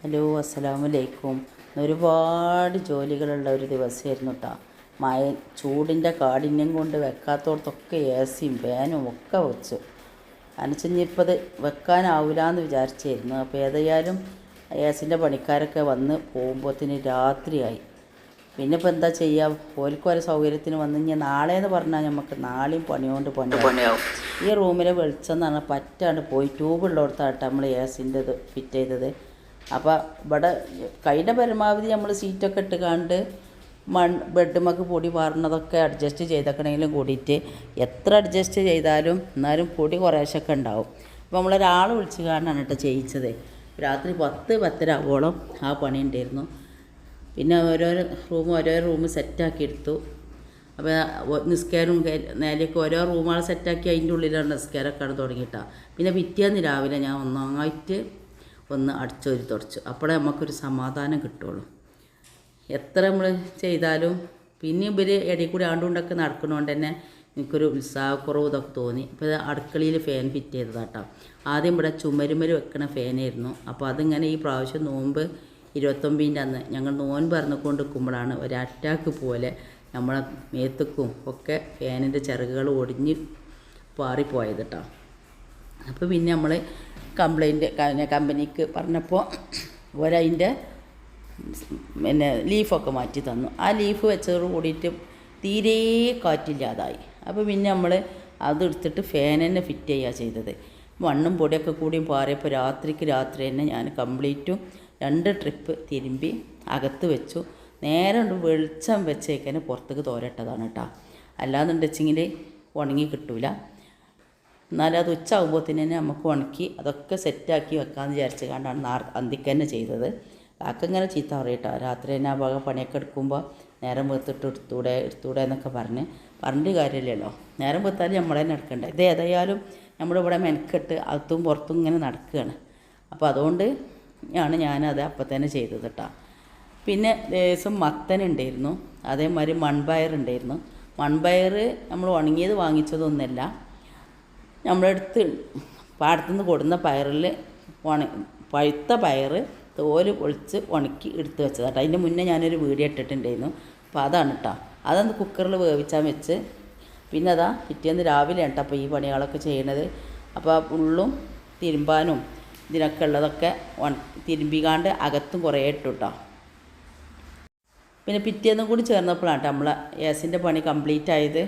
Hello അസ്സലാമലൈക്കും ഒരുപാട് ജോലികളുള്ള ഒരു ദിവസമായിരുന്നു കേട്ടോ മഴ ചൂടിന്റെ കാഠിന്യം കൊണ്ട് വെക്കാത്തോടത്തൊക്കെ എ സിയും ഫാനും ഒക്കെ വെച്ചു. അനുസരിഞ്ഞപ്പോൾ അത് വെക്കാനാവില്ല എന്ന് വിചാരിച്ചായിരുന്നു. അപ്പോൾ ഏതായാലും എ സിന്റെ പണിക്കാരൊക്കെ വന്ന് പോകുമ്പോഴത്തേന് രാത്രിയായി. പിന്നെ ഇപ്പോൾ എന്താ ചെയ്യുക ഓൽക്ക് സൗകര്യത്തിന് വന്ന് കഴിഞ്ഞാൽ നാളെ എന്ന് പറഞ്ഞാൽ നമുക്ക് നാളെയും പണിയോണ്ട് പണിയാവും. ഈ റൂമിലെ വെളിച്ചം എന്ന് പറഞ്ഞാൽ പറ്റാണ്ട് പോയി. ട്യൂബുള്ളിടത്തായിട്ട് നമ്മൾ എ സിന്റെ ഇത് ഫിറ്റ് ചെയ്തത്. അപ്പോൾ ഇവിടെ കഴിഞ്ഞ പരമാവധി നമ്മൾ സീറ്റൊക്കെ ഇട്ട് കണ്ട് മൺ മക്ക് പൊടി പാറുന്നതൊക്കെ അഡ്ജസ്റ്റ് ചെയ്തേക്കണമെങ്കിലും കൂടിയിട്ട് എത്ര അഡ്ജസ്റ്റ് ചെയ്താലും എന്നാലും പൊടി കുറേശ്ശൊക്കെ ഉണ്ടാവും. അപ്പോൾ നമ്മളൊരാൾ വിളിച്ച് കാണാനാണ് കേട്ടോ ചെയ്യിച്ചത്. രാത്രി പത്ത് പത്തരാവോളം ആ പണി ഉണ്ടായിരുന്നു. പിന്നെ ഓരോ റൂം ഓരോ റൂം സെറ്റാക്കി എടുത്തു. അപ്പോൾ നിസ്കാരവും നേരെയൊക്കെ ഓരോ റൂമുകൾ സെറ്റാക്കി അതിന്റെ ഉള്ളിലാണ് നിസ്കാരമൊക്കെ തുടങ്ങിയിട്ടാണ് പിന്നെ പിറ്റേന്ന് രാവിലെ ഞാൻ ഒന്നായിട്ട് ഒന്ന് അടിച്ചൊരു തുടച്ചു. അപ്പോഴേ നമുക്കൊരു സമാധാനം കിട്ടുള്ളൂ. എത്ര നമ്മൾ ചെയ്താലും പിന്നെ ഇവർ ഇടയിൽ കൂടി ആണ്ടുകൊണ്ടൊക്കെ നടക്കുന്നതുകൊണ്ട് തന്നെ എനിക്കൊരു ഉത്സാഹക്കുറവ് ഇതൊക്കെ തോന്നി. ഇപ്പോൾ അടുക്കളയിൽ ഫാൻ ഫിറ്റ് ചെയ്തതാട്ടോ. ആദ്യം ഇവിടെ ചുമരുമര് വെക്കണ ഫാനായിരുന്നു. അപ്പോൾ അതിങ്ങനെ ഈ പ്രാവശ്യം നോമ്പ് ഇരുപത്തൊമ്പതിന്റെ അന്ന് ഞങ്ങൾ നോൻപ് പറഞ്ഞുകൊണ്ട് നിൽക്കുമ്പോഴാണ് ഒരു അറ്റാക്ക് പോലെ നമ്മളെ മേത്തക്കും ഒക്കെ ഫാനിന്റെ ചിറകുകൾ ഒടിഞ്ഞ് പാറിപ്പോയത് കേട്ടോ അപ്പോൾ പിന്നെ നമ്മൾ കംപ്ലൈന്റ് കമ്പനിക്ക് പറഞ്ഞപ്പോൾ ഒരതിന്റെ പിന്നെ ലീഫൊക്കെ മാറ്റി തന്നു. ആ ലീഫ് വെച്ചതോട് കൂടിയിട്ട് തീരെ കാറ്റില്ലാതായി. അപ്പോൾ പിന്നെ നമ്മൾ അതെടുത്തിട്ട് ഫാൻ തന്നെ ഫിറ്റ് ചെയ്യുക ചെയ്തത്. മണ്ണും പൊടിയൊക്കെ കൂടിയും പാറിയപ്പോൾ രാത്രിക്ക് രാത്രി തന്നെ ഞാൻ കംപ്ലീറ്റും രണ്ട് ട്രിപ്പ് തിരുമ്പി അകത്ത് വെച്ചു. നേരെ കൊണ്ട് വെളിച്ചം വെച്ചേക്കാൻ പുറത്തേക്ക് തോരട്ടതാണ് കേട്ടോ അല്ലാന്നുണ്ടെച്ചെങ്കിൽ ഉണങ്ങി കിട്ടൂല. എന്നാലും അത് ഉച്ചയാകുമ്പോഴത്തേന് തന്നെ നമുക്ക് ഉണക്കി അതൊക്കെ സെറ്റാക്കി വെക്കാമെന്ന് വിചാരിച്ച് കണ്ടാണ് നാർ അന്തിക്ക് തന്നെ ചെയ്തത്. ബാക്കങ്ങനെ ചീത്ത പറയട്ടോ. രാത്രി തന്നെ ആ ഭാഗം പണിയൊക്കെ എടുക്കുമ്പോൾ നേരം വെത്തിട്ട് എടുത്തൂടെ എടുത്തൂടെ എന്നൊക്കെ പറഞ്ഞ് പറഞ്ഞിട്ട് കാര്യമില്ലല്ലോ നേരം വെത്താലും നമ്മൾ തന്നെ എടുക്കണ്ടേ ഇത് ഏതായാലും നമ്മളിവിടെ മെനക്കെട്ട് അകത്തും പുറത്തും ഇങ്ങനെ നടക്കുകയാണ് അപ്പോൾ അതുകൊണ്ട് ആണ് ഞാനത് അപ്പം തന്നെ ചെയ്തത് കേട്ടോ. പിന്നെ ദിവസം മത്തൻ ഉണ്ടായിരുന്നു. അതേമാതിരി മൺപയർ ഉണ്ടായിരുന്നു. മൺപയർ നമ്മൾ ഉണങ്ങിയത് വാങ്ങിച്ചതൊന്നുമല്ല. നമ്മളെടുത്ത് പാടത്തുനിന്ന് കൊടുന്ന പയറിൽ ഉണ പഴുത്ത പയർ തോൽ പൊളിച്ച് ഉണക്കി എടുത്ത് വെച്ചതാട്ടോ. അതിന്റെ മുന്നേ ഞാനൊരു വീഡിയോ ഇട്ടിട്ടുണ്ടായിരുന്നു. അപ്പോൾ അതാണ് കേട്ടോ അതൊന്ന് കുക്കറിൽ വേവിച്ചാൽ വെച്ച്. പിന്നെ അതാ പിറ്റേന്ന് രാവിലെ കേട്ടോ അപ്പോൾ ഈ പണികളൊക്കെ ചെയ്യണത്. അപ്പോൾ ഉള്ളും തിരുമ്പാനും ഇതിനൊക്കെ ഉള്ളതൊക്കെ തിരുമ്പിക്കാണ്ട് അകത്തും കുറേ ഇട്ടു കേട്ടോ പിന്നെ പിറ്റേന്നും കൂടി ചേർന്നപ്പോഴാണ് കേട്ടോ നമ്മളെ ഗ്യാസിന്റെ പണി കംപ്ലീറ്റ് ആയത്.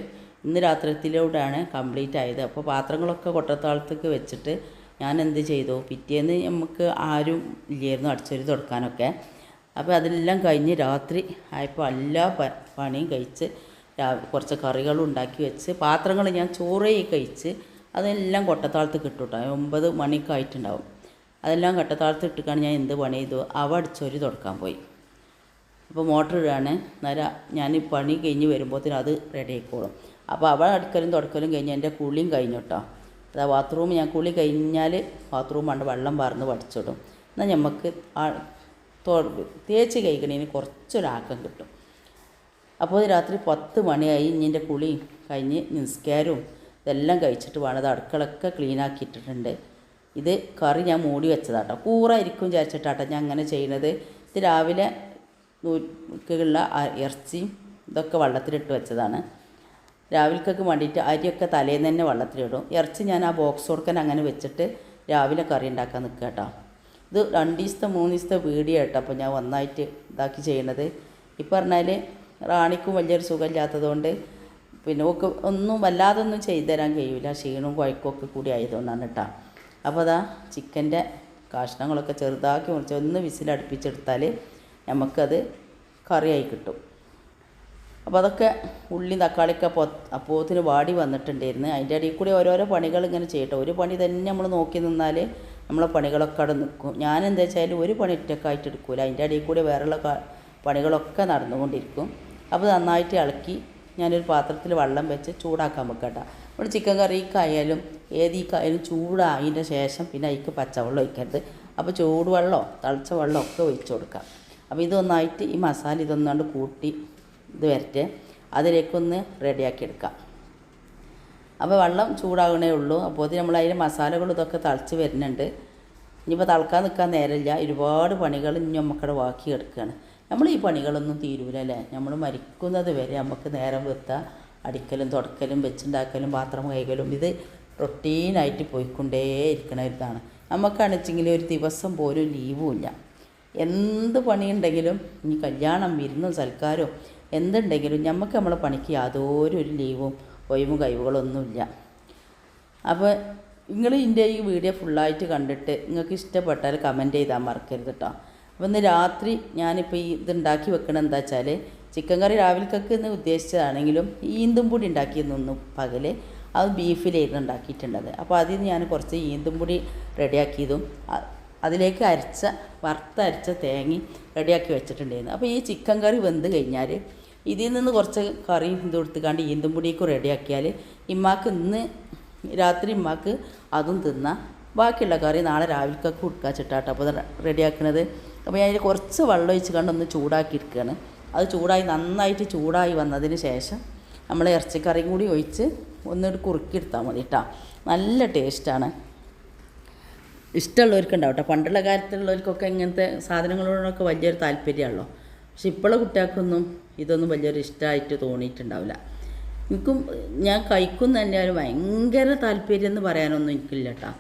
ഇന്ന് രാത്രിയിലൂടെയാണ് കംപ്ലീറ്റ് ആയത്. അപ്പോൾ പാത്രങ്ങളൊക്കെ കൊട്ടത്താളത്തേക്ക് വെച്ചിട്ട് ഞാൻ എന്ത് ചെയ്തു? പിറ്റേന്ന് നമുക്ക് ആരും ഇല്ലായിരുന്നു അടിച്ചൊരു തുടക്കാനൊക്കെ. അപ്പോൾ അതെല്ലാം കഴിഞ്ഞ് രാത്രി ആയപ്പോൾ എല്ലാ പണിയും കഴിച്ച് കുറച്ച് കറികളും ഉണ്ടാക്കി വെച്ച് പാത്രങ്ങൾ ഞാൻ ചോറേ കഴിച്ച് അതെല്ലാം കൊട്ടത്താളത്ത് കിട്ടുട്ടോ കേട്ടോ. ഒമ്പത് മണിക്ക് ആയിട്ടുണ്ടാവും. അതെല്ലാം കൊട്ടത്താളത്ത് ഇട്ടിക്കാണ് ഞാൻ എന്ത് പണി ചെയ്തു? അവ അടിച്ചൊരു തുടക്കാൻ പോയി. അപ്പോൾ മോട്ടർ ഇടുകയാണ് അന്നേരം ഞാൻ പണി കഴിഞ്ഞ് വരുമ്പോഴത്തേനും അത് റെഡി ആയിക്കോളും. അപ്പോൾ അവൾ അടുക്കലും തുടക്കലും കഴിഞ്ഞ് എന്റെ കുളിയും കഴിഞ്ഞു കേട്ടോ അതാ ബാത്റൂം ഞാൻ കുളി കഴിഞ്ഞാൽ ബാത്റൂം കണ്ട് വെള്ളം പാർന്ന് പഠിച്ചിടും എന്നാൽ നമുക്ക് തേച്ച് കഴിക്കണേന് കുറച്ചൊരാക്കം കിട്ടും. അപ്പോൾ രാത്രി പത്ത് മണിയായി എന്റെ കുളി കഴിഞ്ഞ് നിസ്കാരവും ഇതെല്ലാം കഴിച്ചിട്ട് വേണം. അത് അടുക്കളൊക്കെ ക്ലീൻ ആക്കിയിട്ടിട്ടുണ്ട്. ഇത് കറി ഞാൻ മൂടി വെച്ചതാട്ടോ കൂറായിരിക്കും വിചാരിച്ചിട്ടാട്ടോ ഞാൻ അങ്ങനെ ചെയ്യണത്. ഇത് രാവിലെ നൂക്കുള്ള ഇറച്ചിയും ഇതൊക്കെ വെള്ളത്തിലിട്ട് വെച്ചതാണ്. രാവിലേക്കൊക്കെ വേണ്ടിയിട്ട് അരിയൊക്കെ തലേന്ന് തന്നെ വെള്ളത്തിലിടും. ഇറച്ചി ഞാൻ ആ ബോക്സ് കൊടുക്കാൻ അങ്ങനെ വെച്ചിട്ട് രാവിലെ കറി ഉണ്ടാക്കാൻ നിൽക്കുക കേട്ടോ. ഇത് രണ്ട് ദിവസത്തെ മൂന്ന് ദിവസത്തെ വീഡിയോ കേട്ടോ. അപ്പോൾ ഞാൻ ഒന്നായിട്ട് ഇതാക്കി ചെയ്യണത്. ഇപ്പം പറഞ്ഞാൽ റാണിക്കും വലിയൊരു സുഖമില്ലാത്തതുകൊണ്ട് പിന്നെ ഒക്കെ ഒന്നും വല്ലാതൊന്നും ചെയ്തു തരാൻ കഴിയില്ല ക്ഷീണവും കുഴക്കമൊക്കെ കൂടി ആയതുകൊണ്ടാണ് കേട്ടോ. അപ്പോൾ അതാ ചിക്കന്റെ കഷ്ണങ്ങളൊക്കെ ചെറുതാക്കി മുറിച്ച് ഒന്ന് വിസിലടുപ്പിച്ചെടുത്താൽ നമുക്കത് കറിയായി കിട്ടും. അപ്പോൾ അതൊക്കെ ഉള്ളി തക്കാളിയൊക്കെ പൊ അപ്പോത്തിന് വാടി വന്നിട്ടുണ്ടായിരുന്നു. അതിന്റെ ഇടയിൽ കൂടി ഓരോരോ പണികൾ ഇങ്ങനെ ചെയ്യട്ടെ ഒരു പണി തന്നെ നമ്മൾ നോക്കി നിന്നാൽ നമ്മളെ പണികളൊക്കെ അവിടെ നിൽക്കും. ഞാൻ എന്താ വെച്ചാൽ ഒരു പണി ഒറ്റക്കായിട്ട് എടുക്കില്ല അതിന്റെ ഇടയിൽ കൂടി വേറെയുള്ള പണികളൊക്കെ നടന്നുകൊണ്ടിരിക്കും. അപ്പോൾ നന്നായിട്ട് ഇളക്കി ഞാനൊരു പാത്രത്തിൽ വെള്ളം വെച്ച് ചൂടാക്കാൻ വെക്കട്ടെ നമ്മൾ ചിക്കൻ കറിക്കായാലും ഏതീക്കായാലും ചൂടായതിന്റെ ശേഷം പിന്നെ അതിക്ക് പച്ചവെള്ളം ഒഴിക്കരുത്. അപ്പോൾ ചൂടുവെള്ളമോ തളിച്ച വെള്ളമോ ഒക്കെ ഒഴിച്ചു കൊടുക്കാം. അപ്പോൾ ഇതൊന്നായിട്ട് ഈ മസാല ഇതൊന്നാണ്ട് കൂട്ടി ഇത് വരട്ടെ. അതിലേക്കൊന്ന് റെഡിയാക്കി എടുക്കാം അപ്പോൾ വെള്ളം ചൂടാകണേ ഉള്ളൂ. അപ്പോൾ നമ്മൾ അതിന്റെ മസാലകൾ ഇതൊക്കെ തളിച്ച് വരുന്നുണ്ട്. ഇനിയിപ്പോൾ തളക്കാൻ നിൽക്കാൻ നേരമില്ല. ഒരുപാട് പണികൾ ഇനി നമുക്കവിടെ ബാക്കി കിടക്കുകയാണ് നമ്മൾ ഈ പണികളൊന്നും തീരൂല അല്ലേ? നമ്മൾ മരിക്കുന്നത് വരെ നമുക്ക് നേരം വെത്താൽ അടിക്കലും തുടക്കലും വെച്ചുണ്ടാക്കലും പാത്രം കൈകലും ഇത് റൊട്ടീനായിട്ട് പോയിക്കൊണ്ടേ ഇരിക്കണ ഇതാണ്. നമുക്കാണെച്ചെങ്കിൽ ഒരു ദിവസം പോലും ലീവുമില്ല. എന്ത് പണിയുണ്ടെങ്കിലും ഇനി കല്യാണം വിരുന്നും സൽക്കാരവും എന്തുണ്ടെങ്കിലും നമുക്ക് നമ്മളെ പണിക്ക് യാതൊരു ലീവും ഒഴിവും കഴിവുകളൊന്നുമില്ല. അപ്പോൾ നിങ്ങൾ ഇതിന്റെ ഈ വീഡിയോ ഫുള്ളായിട്ട് കണ്ടിട്ട് നിങ്ങൾക്ക് ഇഷ്ടപ്പെട്ടാൽ കമന്റ് ചെയ്താൽ മറക്കരുത് കേട്ടോ അപ്പോൾ ഇന്ന് രാത്രി ഞാനിപ്പോൾ ഈ ഇത് ഉണ്ടാക്കി വെക്കണം എന്താ വെച്ചാൽ ചിക്കൻ കറി രാവിലേക്കൊക്കെ ഇന്ന് ഉദ്ദേശിച്ചതാണെങ്കിലും ഈന്തും പൊടി ഉണ്ടാക്കിയെന്നു പകൽ അത് ബീഫിലായിരുന്നു ഉണ്ടാക്കിയിട്ടുണ്ടത് അപ്പോൾ അതിൽ നിന്ന് ഞാൻ കുറച്ച് ഈന്തും പൊടി റെഡിയാക്കിയതും അതിലേക്ക് അരച്ച വറുത്തരച്ച തേങ്ങി റെഡിയാക്കി വെച്ചിട്ടുണ്ടായിരുന്നു. അപ്പോൾ ഈ ചിക്കൻ കറി വെന്ത് കഴിഞ്ഞാൽ ഇതിൽ നിന്ന് കുറച്ച് കറി ഇത് കൊടുത്തുകാണ്ട് ഈന്തും പൊടിയൊക്കെ റെഡിയാക്കിയാൽ ഇമ്മാക്ക് ഇന്ന് രാത്രി ഇമ്മാക്ക് അതും തിന്നാം. ബാക്കിയുള്ള കറി നാളെ രാവിലേക്കൊക്കെ ചിട്ടാട്ടോ അപ്പോൾ റെഡിയാക്കണത് അപ്പോൾ ഞാൻ അതിൽ കുറച്ച് വെള്ളം ഒഴിച്ച് കണ്ട് ഒന്ന് ചൂടാക്കി എടുക്കുകയാണ്. അത് ചൂടായി നന്നായിട്ട് ചൂടായി വന്നതിന് ശേഷം നമ്മൾ ഇറച്ചിക്കറിയും കൂടി ഒഴിച്ച് ഒന്നിട്ട് കുറുക്കിയെടുത്താൽ മതി കേട്ടോ. നല്ല ടേസ്റ്റാണ് ഇഷ്ടമുള്ളവർക്കുണ്ടാവും കേട്ടോ. പണ്ടുള്ള കാലത്തുള്ളവർക്കൊക്കെ ഇങ്ങനത്തെ സാധനങ്ങളോടൊക്കെ വലിയൊരു താല്പര്യമാണല്ലോ. പക്ഷെ ഇപ്പോഴുള്ള കുട്ടികൾക്കൊന്നും ഇതൊന്നും വലിയൊരു ഇഷ്ടമായിട്ട് തോന്നിയിട്ടുണ്ടാവില്ല. എനിക്കും ഞാൻ കഴിക്കും തന്നെ ഒരു ഭയങ്കര താല്പര്യം എന്ന് പറയാനൊന്നും എനിക്കില്ല കേട്ടോ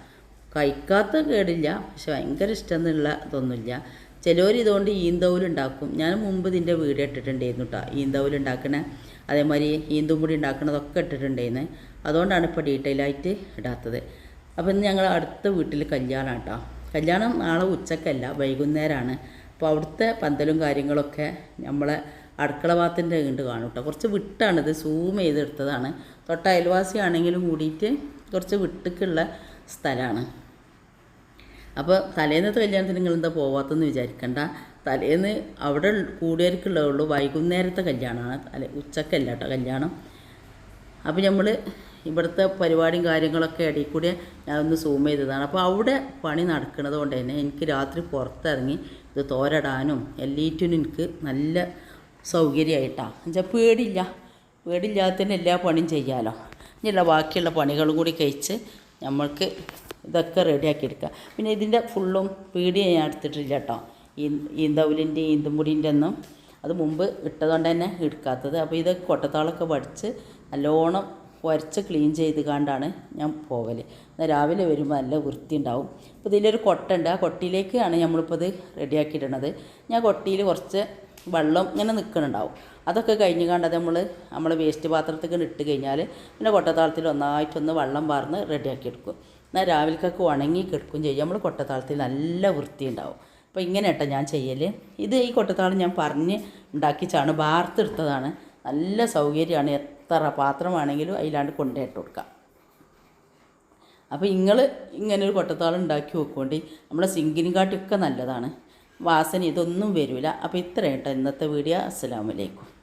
കഴിക്കാത്ത കേടില്ല പക്ഷെ ഭയങ്കര ഇഷ്ടം എന്നുള്ള ഇതൊന്നുമില്ല. ചിലവർ ഇതുകൊണ്ട് ഈന്തവലുണ്ടാക്കും ഞാൻ മുമ്പ് ഇതിന്റെ വീഡിയോ ഇട്ടിട്ടുണ്ടായിരുന്നു കേട്ടോ ഈന്തവലുണ്ടാക്കണ അതേമാതിരി ഈന്തും പൊടി ഉണ്ടാക്കണതൊക്കെ ഇട്ടിട്ടുണ്ടായിരുന്നു. അതുകൊണ്ടാണ് ഇപ്പോൾ ഡീറ്റെയിൽ ആയിട്ട് ഇടാത്തത്. അപ്പോൾ ഇന്ന് ഞങ്ങൾ അടുത്ത വീട്ടിൽ കല്യാണം കേട്ടോ കല്യാണം നാളെ ഉച്ചക്കല്ല വൈകുന്നേരമാണ് അപ്പോൾ അവിടുത്തെ പന്തലും കാര്യങ്ങളൊക്കെ നമ്മളെ അടുക്കള ഭാഗത്തിന്റെ കണ്ട് കാണും കേട്ടോ കുറച്ച് വിട്ടാണിത് സൂം ചെയ്തെടുത്തതാണ്. തൊട്ട അയൽവാസി ആണെങ്കിലും കൂടിയിട്ട് കുറച്ച് വിട്ടുക്കുള്ള സ്ഥലമാണ് അപ്പോൾ തലേന്നത്തെ കല്യാണത്തിന് നിങ്ങൾ എന്താ പോവാത്തെന്ന് വിചാരിക്കണ്ട. തലേന്ന് അവിടെ കൂടിയവർക്കുള്ളേ ഉള്ളൂ വൈകുന്നേരത്തെ കല്യാണമാണ്. തലേ ഉച്ചക്കല്ല കേട്ടോ കല്യാണം. അപ്പോൾ നമ്മൾ ഇവിടുത്തെ പരിപാടിയും കാര്യങ്ങളൊക്കെ ഇടയിൽ കൂടി ഞാൻ ഒന്ന് സൂം ചെയ്തതാണ്. അപ്പോൾ അവിടെ പണി നടക്കുന്നത് കൊണ്ട് തന്നെ എനിക്ക് രാത്രി പുറത്തിറങ്ങി ഇത് തോരടാനും എല്ലാറ്റിനും എനിക്ക് നല്ല സൗകര്യമായിട്ടാണ് എന്നുവെച്ചാൽ പേടിയില്ല പേടില്ലാത്ത എല്ലാ പണിയും ചെയ്യാമല്ലോ ഇനിയുള്ള ബാക്കിയുള്ള പണികളും കൂടി കഴിച്ച് നമ്മൾക്ക് ഇതൊക്കെ റെഡിയാക്കി എടുക്കാം. പിന്നെ ഇതിന്റെ ഫുള്ളും പീടിയ ഞാൻ എടുത്തിട്ടില്ല കേട്ടോ. ഈ ഈന്തവലിന്റെ ഈന്തുംപൊടിന്റെ ഒന്നും അത് മുമ്പ് ഇട്ടതുകൊണ്ട് തന്നെ എടുക്കാത്തത്. അപ്പോൾ ഇതൊക്കെ കൊട്ടത്താളൊക്കെ പഠിച്ച് നല്ലോണം ഉരച്ച് ക്ലീൻ ചെയ്ത് കാണ്ടാണ് ഞാൻ പോകൽ എന്നാൽ രാവിലെ വരുമ്പോൾ നല്ല വൃത്തി ഉണ്ടാവും അപ്പോൾ ഇതിലൊരു കൊട്ടുണ്ട് ആ കൊട്ടിയിലേക്കാണ് നമ്മളിപ്പോൾ ഇത് റെഡിയാക്കിയിടണത്. ഞാൻ കൊട്ടിയിൽ കുറച്ച് വെള്ളം ഇങ്ങനെ നിൽക്കുന്നുണ്ടാവും അതൊക്കെ കഴിഞ്ഞ് കണ്ടത് നമ്മൾ നമ്മൾ വേസ്റ്റ് പാത്രത്തിൽ ഇട്ട് കഴിഞ്ഞാൽ പിന്നെ കൊട്ടത്താളത്തിൽ ഒന്നായിട്ടൊന്ന് വെള്ളം പാർന്ന് റെഡിയാക്കി എടുക്കും എന്നാൽ രാവിലേക്കൊക്കെ ഉണങ്ങി കിടക്കും ചെയ്യും. നമ്മൾ കൊട്ടത്താളത്തിൽ നല്ല വൃത്തി ഉണ്ടാവും അപ്പോൾ ഇങ്ങനെ കേട്ടോ ഞാൻ ചെയ്യൽ ഇത് ഈ കൊട്ടത്താളം ഞാൻ പറഞ്ഞ് ഉണ്ടാക്കിച്ചാണ് വാർത്തെടുത്തതാണ്. നല്ല സൗകര്യമാണ്. എത്ര പാത്രമാണെങ്കിലും അതിലാണ്ട് കൊണ്ടുപോയിട്ട് കൊടുക്കാം. അപ്പോൾ നിങ്ങൾ ഇങ്ങനെ ഒരു കൊട്ടത്താളം ഉണ്ടാക്കി വെക്കൊണ്ട് നമ്മുടെ സിങ്കിനും കാട്ടിയൊക്കെ നല്ലതാണ്. വാസന ഇതൊന്നും വരില്ല അപ്പോൾ ഇത്രയും കേട്ടോ ഇന്നത്തെ വീഡിയോ. അസ്സലാമലൈക്കും